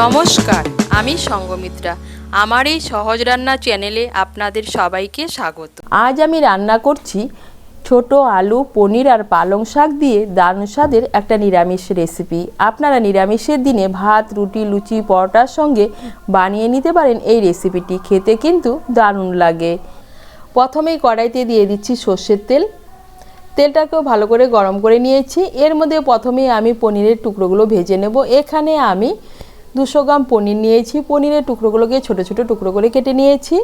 নমস্কার, আমি সঙ্গমিত্রা। আমার এই সহজ রান্না চ্যানেলে আপনাদের সবাইকে স্বাগত। আজ আমি রান্না করছি ছোট আলু, পনির আর পালং শাক দিয়ে দারুণ স্বাদের একটা নিরামিষ রেসিপি আপনারা নিরামিষের দিনে ভাত, রুটি, লুচি, পরোটার সঙ্গে বানিয়ে নিতে পারেন এই রেসিপিটি খেতে কিন্তু দারুণ লাগে। প্রথমেই কড়াইতে দিয়ে দিচ্ছি সর্ষের তেল। তেলটাকেও ভালো করে গরম করে নিয়েছি। এর মধ্যে প্রথমেই আমি পনিরের টুকরোগুলো ভেজে নেব। এখানে আমি দুশো গ্রাম পনির নিয়েছি। পনিরের টুকরোগুলোকে, ছোট ছোট টুকরো করে কেটে নিয়েছি।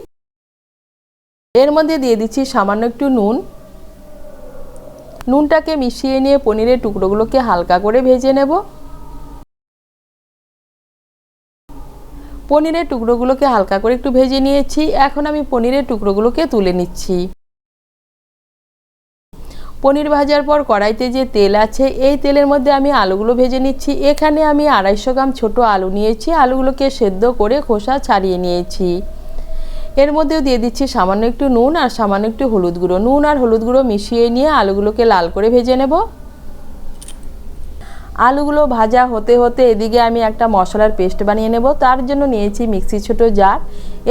এর মধ্যে দিয়ে দিচ্ছি সামান্য একটু নুন। নুনটাকে মিশিয়ে নিয়ে পনিরের টুকরোগুলোকে হালকা করে ভেজে নেব। পনিরের টুকরোগুলোকে হালকা করে একটু ভেজে নিয়েছি। এখন আমি পনিরের টুকরোগুলোকে তুলে নিচ্ছি। পনির ভাজার পর কড়াইতে যে তেল আছে, এই তেলের মধ্যে আমি আলুগুলো ভেজে নিচ্ছি। এখানে আমি আড়াইশো গ্রাম ছোট আলু নিয়েছি। আলুগুলোকে সেদ্ধ করে খোসা ছাড়িয়ে নিয়েছি। এর মধ্যেও দিয়ে দিচ্ছি সামান্য একটু নুন আর সামান্য একটু হলুদ গুঁড়ো। নুন আর হলুদ গুঁড়ো মিশিয়ে নিয়ে আলুগুলোকে লাল করে ভেজে নেব। আলুগুলো ভাজা হতে হতে এদিকে আমি একটা মশলার পেস্ট বানিয়ে নেব। তার জন্য নিয়েছি মিক্সি ছোট জার।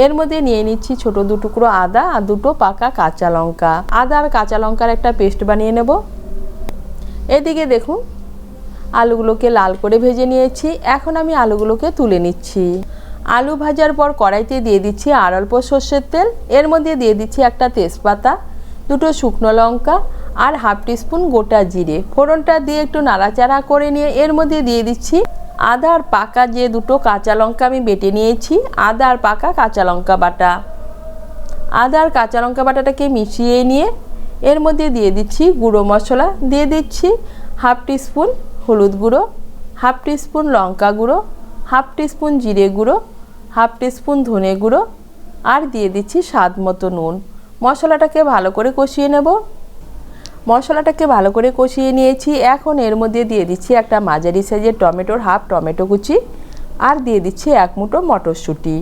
এর মধ্যে নিয়ে নিচ্ছি ছোট দু টুকরো আদা আর দুটো পাকা কাঁচা লঙ্কা। আদা আর কাঁচা লঙ্কার একটা পেস্ট বানিয়ে নেব। এদিকে দেখুন, আলুগুলোকে লাল করে ভেজে নিয়েছি। এখন আমি আলুগুলোকে তুলে নিচ্ছি। আলু ভাজার পর কড়াইতে দিয়ে দিচ্ছি আর অল্প সর্ষের তেল। এর মধ্যে দিয়ে দিচ্ছি একটা তেজপাতা, দুটো শুকনো লঙ্কা আর হাফ টিস্পুন গোটা জিরে। ফোড়নটা দিয়ে একটু নাড়াচাড়া করে নিয়ে এর মধ্যে দিয়ে দিচ্ছি আদা আর পাকা যে দুটো কাঁচা লঙ্কা আমি বেটে নিয়েছি, আদা আর পাকা কাঁচা লঙ্কা বাটা। আদা আর কাঁচা লঙ্কা বাটাটাকে মিশিয়ে নিয়ে এর মধ্যে দিয়ে দিচ্ছি গুঁড়ো মশলা। দিয়ে দিচ্ছি হাফ টিস্পুন হলুদ গুঁড়ো, হাফ টিস্পুন লঙ্কা গুঁড়ো, হাফ টিস্পুন জিরে গুঁড়ো, হাফ টিস্পুন ধনে গুঁড়ো আর দিয়ে দিচ্ছি স্বাদ মতো নুন। মশলাটাকে ভালো করে কষিয়ে নেব। মশলাটাকে ভালো করে কষিয়ে নিয়েছি। এখন এর মধ্যে দিয়ে দিচ্ছি একটা মাঝারি সাইজের টমেটোর হাফ টমেটো কুচি আর দিয়ে দিচ্ছি এক মুঠো মটরশুঁটি।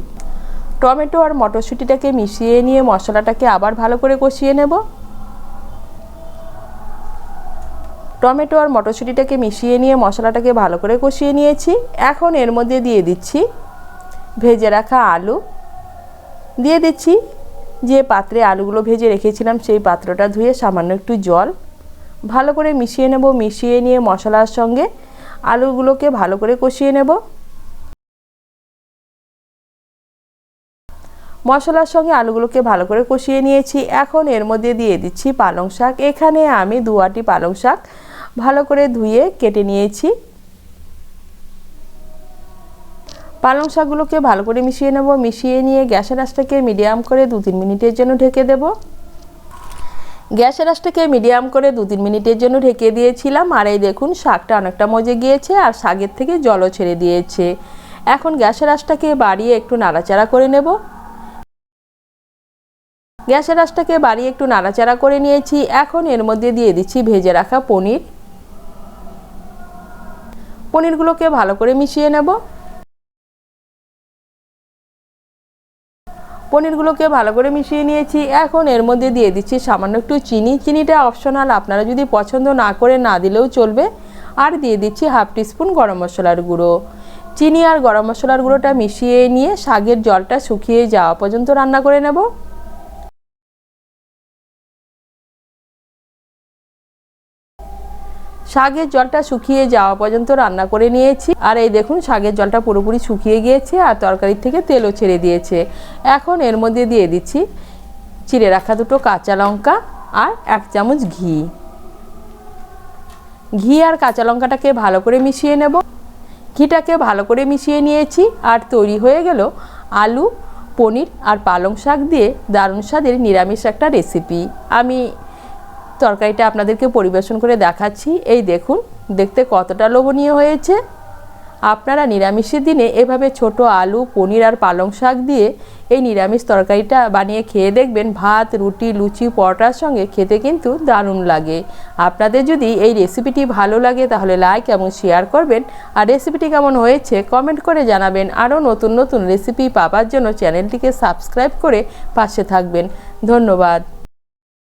টমেটো আর মটরশুঁটিটাকে মিশিয়ে নিয়ে মশলাটাকে আবার ভালো করে কষিয়ে নেব। টমেটো আর মটরশুঁটিটাকে মিশিয়ে নিয়ে মশলাটাকে ভালো করে কষিয়ে নিয়েছি। এখন এর মধ্যে দিয়ে দিচ্ছি ভেজে রাখা আলু। দিয়ে দিচ্ছি যে পাত্রে আলুগুলো ভেজে রেখেছিলাম, সেই পাত্রটা ধুয়ে সামান্য একটু জল, ভালো করে মিশিয়ে নেব, মিশিয়ে নিয়ে মশলার সঙ্গে আলুগুলোকে ভালো করে কষিয়ে নেব। মশলার সঙ্গে আলুগুলোকে ভালো করে কষিয়ে নিয়েছি। এখন এর মধ্যে দিয়ে দিচ্ছি পালং শাক। এখানে আমি দুয়াটি পালং শাক ভালো করে ধুয়ে কেটে নিয়েছি। পালং শাকগুলোকে ভালো করে মিশিয়ে নেব, মিশিয়ে নিয়ে গ্যাসের আঁচটাকে মিডিয়াম করে দু তিন মিনিটের জন্য ঢেকে দেব। গ্যাসের আঁচটাকে মিডিয়াম করে দু তিন মিনিটের জন্য ঢেকে দিয়েছিলাম, আর এই দেখুন শাকটা অনেকটা মজে গিয়েছে আর শাকের থেকে জলও ছেড়ে দিয়েছে। এখন গ্যাসের আঁচটাকে বাড়িয়ে একটু নাড়াচাড়া করে নেব। গ্যাসের আঁচটাকে বাড়িয়ে একটু নাড়াচাড়া করে নিয়েছি। এখন এর মধ্যে দিয়ে দিচ্ছি ভেজে রাখা পনির। পনিরগুলোকে ভালো করে মিশিয়ে নেব। পনিরগুলোকে ভালো করে মিশিয়ে নিয়েছি। এখন এর মধ্যে দিয়ে দিচ্ছি সামান্য একটু চিনি। চিনিটা অপশনাল আপনারা যদি পছন্দ না করে না দিলেও চলবে। আর দিয়ে দিচ্ছি হাফ টিস্পুন গরম মশলার গুঁড়ো। চিনি আর গরম মশলার গুঁড়োটা মিশিয়ে নিয়ে শাগের জলটা শুকিয়ে যাওয়া পর্যন্ত রান্না করে নেব। শাকের জলটা শুকিয়ে যাওয়া পর্যন্ত রান্না করে নিয়েছি। আর এই দেখুন, শাকের জলটা পুরোপুরি শুকিয়ে গিয়েছে আর তরকারির থেকে তেলও ছেড়ে দিয়েছে। এখন এর মধ্যে দিয়ে দিচ্ছি চিড়ে রাখা দুটো কাঁচা লঙ্কা আর এক চামচ ঘি। ঘি আর কাঁচা লঙ্কাটাকে ভালো করে মিশিয়ে নেব। ঘিটাকে ভালো করে মিশিয়ে নিয়েছি আর তৈরি হয়ে গেল আলু, পনির আর পালং শাক দিয়ে দারুণ স্বাদের নিরামিষ একটা রেসিপি। আমি তরকারিটা আপনাদেরকে পরিবেশন করে দেখাচ্ছি। এই দেখুন, দেখতে কতটা লোভনীয় হয়েছে। আপনারা নিরামিষের দিনে এভাবে ছোট আলু, পনির আর পালং শাক দিয়ে এই নিরামিষ তরকারিটা বানিয়ে খেয়ে দেখবেন, ভাত, রুটি, লুচি, পরোটার সঙ্গে খেতে কিন্তু দারুণ লাগে। আপনাদের যদি এই রেসিপিটি ভালো লাগে, তাহলে লাইক এবং শেয়ার করবেন। আর রেসিপিটি কেমন হয়েছে, কমেন্ট করে জানাবেন। আরও নতুন নতুন রেসিপি পাবার জন্য চ্যানেলটিকে সাবস্ক্রাইব করে পাশে থাকবেন। ধন্যবাদ।